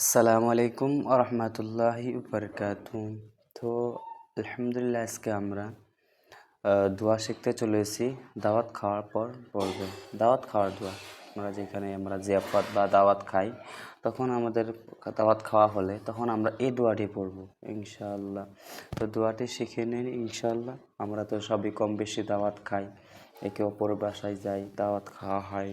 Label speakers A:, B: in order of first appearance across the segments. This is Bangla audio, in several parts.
A: আসসালামু আলাইকুম আরহামতুল্লাহি বারকাতু তো আলহামদুলিল্লাহ, আজকে আমরা দোয়া শিখতে চলেছি। দাওয়াত খাওয়ার পর পড়বে দাওয়াত খাওয়ার দোয়া। আমরা যেখানে আমরা জিয়াফত বা দাওয়াত খাই, তখন আমাদের দাওয়াত খাওয়া হলে তখন আমরা এই দোয়াটি পড়ব, ইনশাআল্লাহ। তো দোয়াটি শিখে নিন, ইনশাআল্লাহ। আমরা তো সবই কম বেশি দাওয়াত খাই, একে অপর বাসায় যাই, দাওয়াত খাওয়া হয়।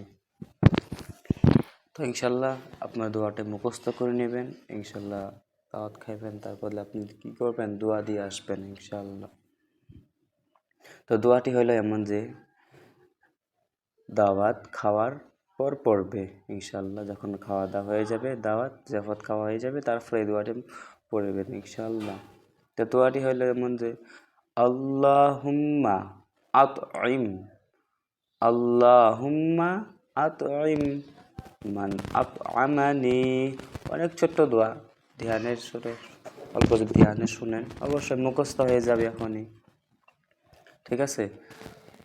A: তো ইনশাল্লাহ আপনার দোয়াটা মুখস্থ করে নেবেন, ইনশাল্লাহ দাওয়াত খাইবেন, তারপরে আপনি কি করবেন? দোয়া দিয়ে আসবেন, ইনশাল্লাহ। তো দোয়াটি হলো এমন যে, দাওয়াত খাওয়ার পর পড়বে, ইনশাল্লাহ। যখন খাওয়া দাওয়া হয়ে যাবে, দাওয়াত, জাফত খাওয়া হয়ে যাবে, তারপরে এই দোয়াটি পড়বেন, ইনশাল্লাহ। তো দোয়াটি হলো এমন যে, আল্লাহুম্মা আতইম আল্লাহুম্মা আতইম মান আতআমানি অনেক ছোট্ট দোয়া। ধ্যানের সুরে, অল্প যদি ধ্যানে শুনেন, অবশ্যই মুখস্থ হয়ে যাবে এখনই। ঠিক আছে?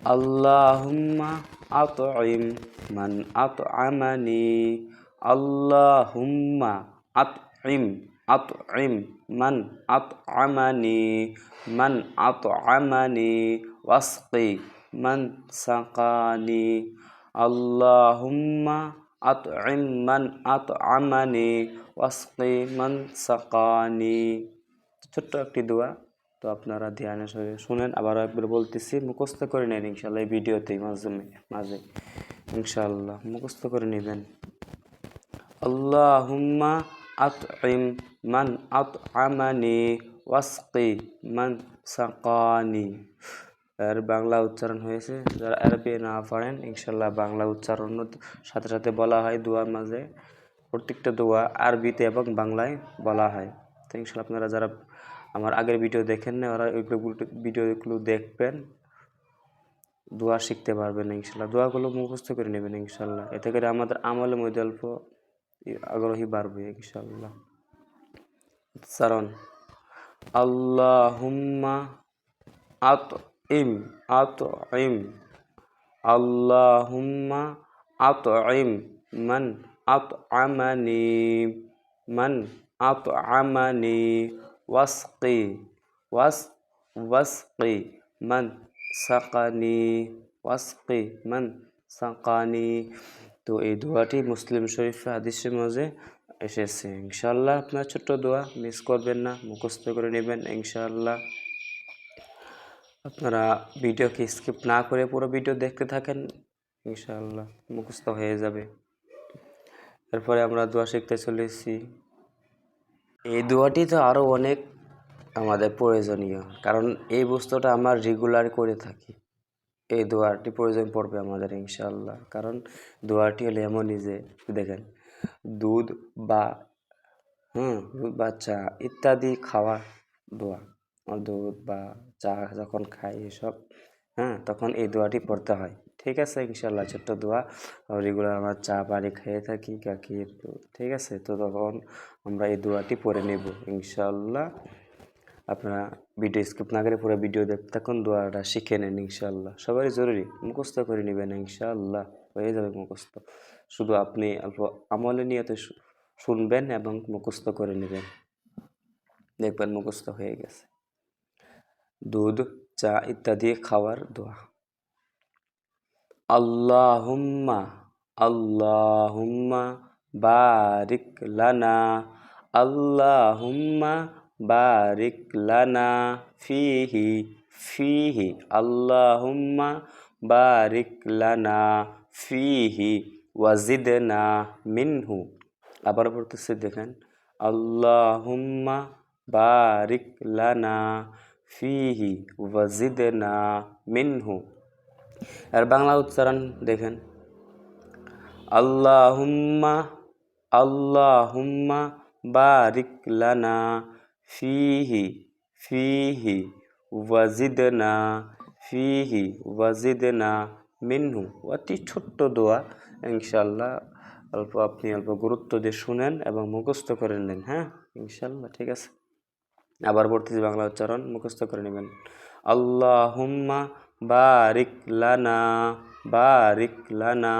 A: আল্লাহুম্মা আতইম মান আতআমানি, আল্লাহুম্মা আতইম আতইম মান আতআমানি মান আতআমানি, ওয়াসকি, মান সাকানি, আল্লাহুম্মা ছোট্ট একটি দোয়া তো আপনারা ধ্যানের সঙ্গে শুনেন। আবার একবার বলতেছি, মুখস্থ করে নেন ইনশাল্লাহ এই ভিডিওতেই মাঝে মাঝে। ইনশাল্লাহ মুখস্থ করে নেবেন। আল্লাহুম্মা আতইম মান আতআমানি ওয়াসকি মান সাকানি। এর বাংলা উচ্চারণ হয়েছে। যারা আরবি না পারেন ইনশাল্লাহ বাংলা উচ্চারণ সাথে সাথে বলা হয় দোয়ার মাঝে। প্রত্যেকটা দোয়া আরবিতে এবং বাংলায় বলা হয়। তো ইনশাল্লাহ আপনারা যারা আমার আগের ভিডিও দেখেন না ওরা ওইগুলো ভিডিওগুলো দেখবেন। দোয়া শিখতে পারবেন ইনশাল্লাহ দোয়াগুলো মুখস্থ করে নেবেন ইনশাল্লাহ এতে করে আমাদের আমলের মধ্যে অল্প আগ্রহী বাড়বে ইনশাল্লাহ উচ্চারণ আল্লাহুম্মা আত ইম আত ইম আল্লাহুম্মা আত ইম মান আত আমানি মান আত আমানি ওয়াসকি, ওয়াস, ওয়াসকি, মান সাকানি, ওয়াসকি, মান সাকানি। তো এই দোয়াটি মুসলিম শরীফ হাদিসের মাঝে এসেছে। ইনশাল্লাহ আপনার ছোট্ট দোয়া মিস করবেন না, মুখস্থ করে নেবেন ইনশাল্লাহ আপনারা ভিডিওকে স্কিপ না করে পুরো ভিডিও দেখতে থাকেন, ইনশাআল্লাহ মুখস্থ হয়ে যাবে। এরপরে আমরা দোয়া শিখতে চলেছি এই দোয়াটি তো আরও অনেক আমাদের প্রয়োজনীয়, কারণ এই বস্তুটা আমরা রেগুলার করে থাকি। এই দোয়াটি প্রয়োজন পড়বে আমাদের, ইনশাআল্লাহ। কারণ দোয়াটি হলো এমনই যে, দেখেন, দুধ বা, হুম, দুধ বা ইত্যাদি খাওয়া দোয়া। দুধ বা চা যখন খাই এসব হ্যাঁ তখন এই দোয়াটি পড়তে হয়। ঠিক আছে ইনশাল্লাহ ছোট্ট দোয়া। রেগুলার আমরা চা পানি খেয়ে থাকি কাকি ঠিক আছে, তো তখন আমরা এই দোয়াটি পড়ে নেব ইনশাল্লাহ আপনারা ভিডিও স্কিপ না করে পুরো ভিডিও দেখতে থাকুন, দোয়াটা শিখে নেন ইনশাল্লাহ সবারই জরুরি, মুখস্থ করে নেবেন ইনশাল্লাহ হয়ে যাবে মুখস্থ। শুধু আপনি অল্প আমলে নিয়তে শুনবেন এবং মুখস্থ করে নেবেন। দেখবেন মুখস্থ হয়ে গেছে। দুধ, চা ইত্যাদি খাওয়ার দোয়া। আল্লাহুম্মা আল্লাহুম্মা বারিক লানা, আল্লাহুম্মা বারিক লানা ফিহি ফিহি, আল্লাহুম্মা বারিক লানা ফিহি, ওয়াজিদনা মিনহু। আবার পড়তেছে দেখেন, আল্লাহুম্মা বারিক লানা ফিহি ওয়াজিদে না মিনহু। আর বাংলা উচ্চারণ দেখেন। আল্লাহুম্মা আল্লাহুম্মা বারিক লানা ফিহি ফিহি ওয়াজিদনা ফিহি ওয়াজিদনা মিনহু। অতি ছোট্ট দোয়া ইনশাল্লাহ অল্প আপনি অল্প গুরুত্ব দিয়ে শুনেন এবং মুখস্থ করে নেন হ্যাঁ? ইনশাল্লাহ ঠিক আছে। আবার পড়তেছি বাংলা উচ্চারণ মুখস্থ করে নেবেন। আল্লাহুম্মা বারিক লানা বারিক লানা,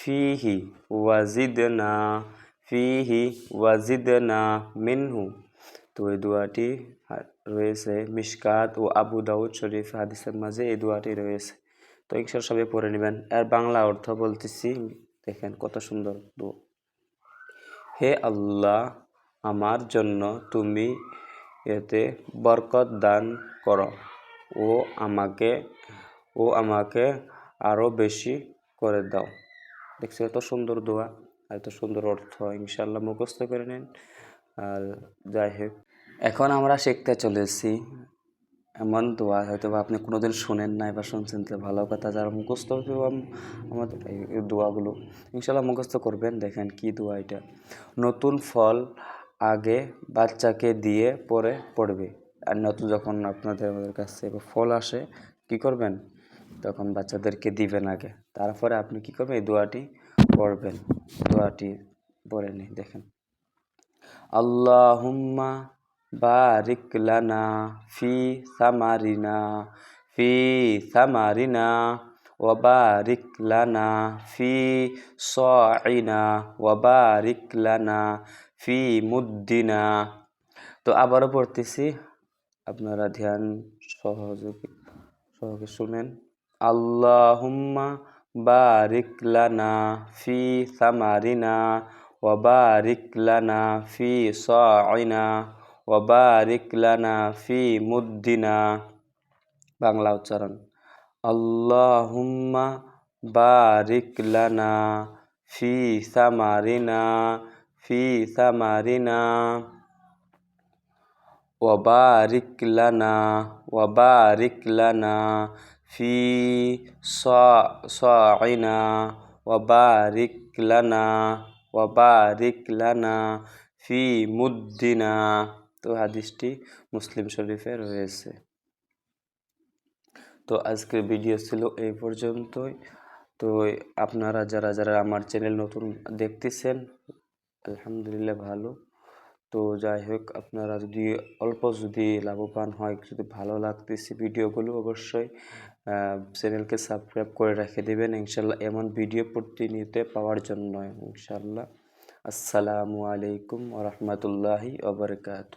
A: ফিহি ওয়াজিদনা ফিহি ওয়াজিদনা মিনহু। তো এই দোয়াটি রয়েছে মিশকাত ও আবু দাউদ শরীফ হাদিসের মাঝে এই দোয়াটি রয়েছে। তো ইনশাল সবাই পড়ে নেবেন। এর বাংলা অর্থ বলতেছি, দেখেন কত সুন্দর দোয়া। হে আল্লাহ, আমার জন্য তুমি এতে বরকত দান করো। ও আমাকে ও আমাকে আরও বেশি করে দাও। দেখছি এত সুন্দর দোয়া এত সুন্দর অর্থ। ইনশাল্লাহ মুখস্থ করে নিন। আর যাই হোক, এখন আমরা শিখতে চলেছি এমন দোয়া। হয়তো বা আপনি কোনোদিন শোনেন নাই বা শুনছেন তো ভালো কথা। যারা মুখস্থ আমাদের এই দোয়াগুলো ইনশাল্লাহ মুখস্থ করবেন। দেখেন কি দোয়া এটা। নতুন ফল আগে বাচ্চাকে দিয়ে পরে পড়বে। আর নতুন যখন আপনাদের আমাদের কাছে ফল আসে, কি করবেন? তখন বাচ্চাদেরকে দিবেন আগে। তারপরে আপনি কি করবেন? এই দোয়াটি পড়বেন। দোয়াটি পড়ে নি দেখেন। আল্লাহুম্মা বারিক লানা ফি সামারিনা ফি সামারিনা লানা ফি সাইনা, ওয়া বারিক লানা ফি মুদ্দিনা। তো আবারও পড়তেছি। আপনারা ধ্যান সহযোগী সহকে শুনেন। আল্লাহুম্মা বারিক লানা ফি সামারিনা লানা ফি সাইনা ওয়া বারিক লানা ফি মুদ্দিনা। বাংলা উচ্চারণ। আল্লাহুম্মা বারিক লানা ফি সামারিনা ফি সামারিনা وبارك لنا وبارك لنا في صاع صاعنا وبارك لنا وبارك لنا في মুদ্দিনা তো হাদিসটি মুসলিম শরীফে রয়েছে তো আজকের ভিডিও ছিল এই পর্যন্তই তো আপনারা যারা যারা আমার চ্যানেল নতুন দেখতেছেন আলহামদুলিল্লাহ ভালো। তো যাই হোক আপনারা যদি অল্প যদি লাভবান হয়, যদি ভালো লাগতেছে ভিডিওগুলো অবশ্যই চ্যানেলকে সাবস্ক্রাইব করে রেখে দেবেন। ইনশাল্লাহ এমন ভিডিও প্রতিনিয়ত পাওয়ার জন্য, ইনশাল্লাহ। আসসালামু আলাইকুম ওরহমতুল্লাহি ওবরকাত